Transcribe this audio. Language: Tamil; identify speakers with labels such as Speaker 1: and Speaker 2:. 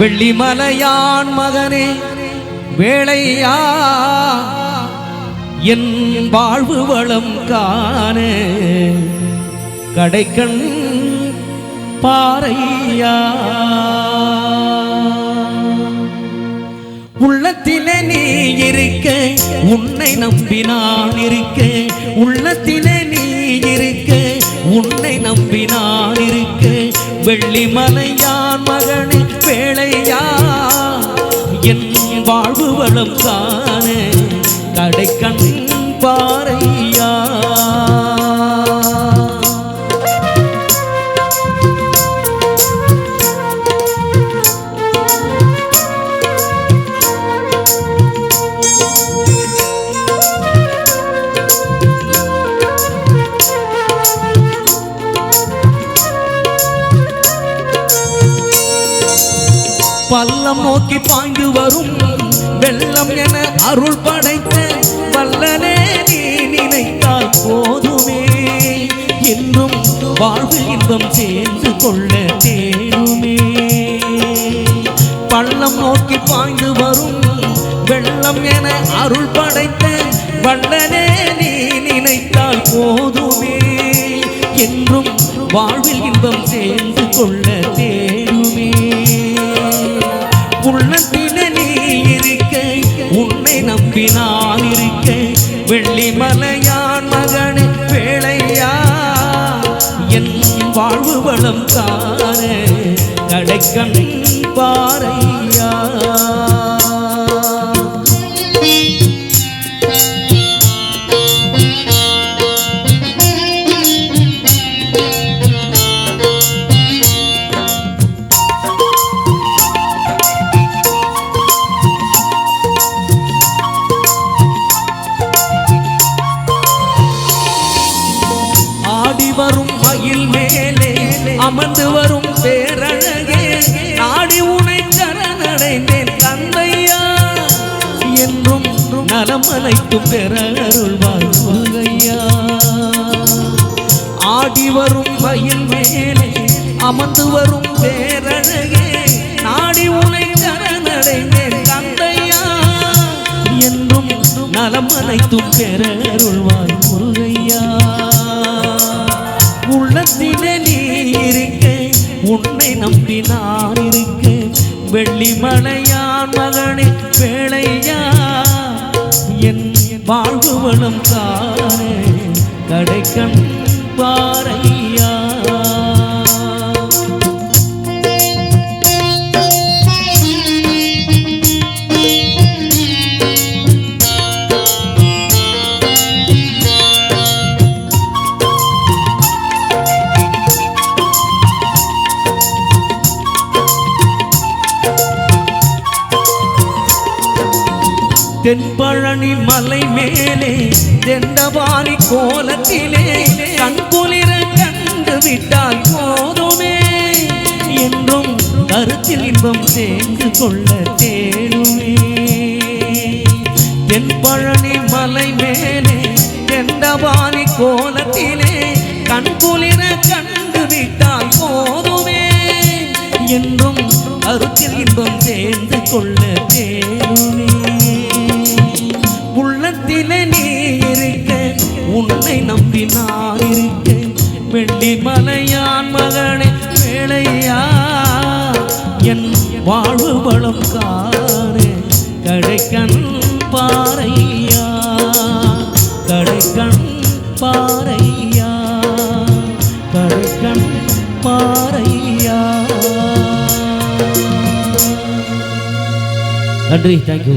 Speaker 1: வெள்ளிமலையான் மகனே வேளையா என் வாழ்வு வளம் காண. கடைக்கண் பாறையா. உள்ளத்திலே நீ இருக்க உன்னை நம்பி நான் இருக்க. உள்ளத்திலே நீ இருக்க உன்னை நம்பி நான் இருக்க. வெள்ளி மலையான் மகனே வேளையா என் வாழ்வு வளம் காண கடை கண் பாறையா பள்ளம் நோக்கி பாய்ந்து வரும். வெள்ளம் என அருள் படைத்த வல்லனே நீ நினைத்தால் போதுமே. இன்னும் வாழ்வு இன்பம் சேர்ந்து கொள்ள தேருமே பள்ளம் நோக்கி பாய்ந்து வரும். வெள்ளம் என அருள் படைத்த வல்லனே நீ நினைத்தால் போதுமே. என்றும் வாழ்வில் உள்ளத்தில நீ இருக்க உன்னை நம்பி நான் இருக்க வெள்ளிமலையான் மகனே வேளையா என் வாழ்வு வளம் காண கடைக்கண் பாறையா அமர்ந்து வரும் பேரழகே நாடி உனை சரணடைந்தேன் தந்தையா? என்றும் நலம் அனைத்தும் பெற அருள்வாய் முருகையா ஆடி வரும் மயில் மேலே அமர்ந்து வரும் பேரழகே நாடி உனை சரணடைந்தேன் தந்தையா? என்றும் நலம் அனைத்தும் பெற அருள்வாய் உன்னை நம்பி நான் இருக்க வெள்ளிமலையான் மகனே வேளையா. என் வாழ்வு வளம் காண கடைக்கண் பாறையா தென்பழனி மலை மேலே தெண்டவாணி கோலத்திலே கண்குளிர கண்டு விட்டால் போதுமே. என்றும் கருத்தில் இன்பம் சேர்ந்து கொள்ள தேடுமே. தென்பழனி மலை மேலே தெண்டவாணி கோலத்திலே கண்குளிர கண்டு விட்டால் போதுமே. என்றும் கருத்தில் இன்பம் சேர்ந்து கொள்ள தேடுமே. மகனே வேலையா என் வாழ்வு வளம் காண. கடைக்கண் பாறையா கடைக்கண் பாறையா கடைக்கண் பாறையா. நன்றி தேங்க்யூ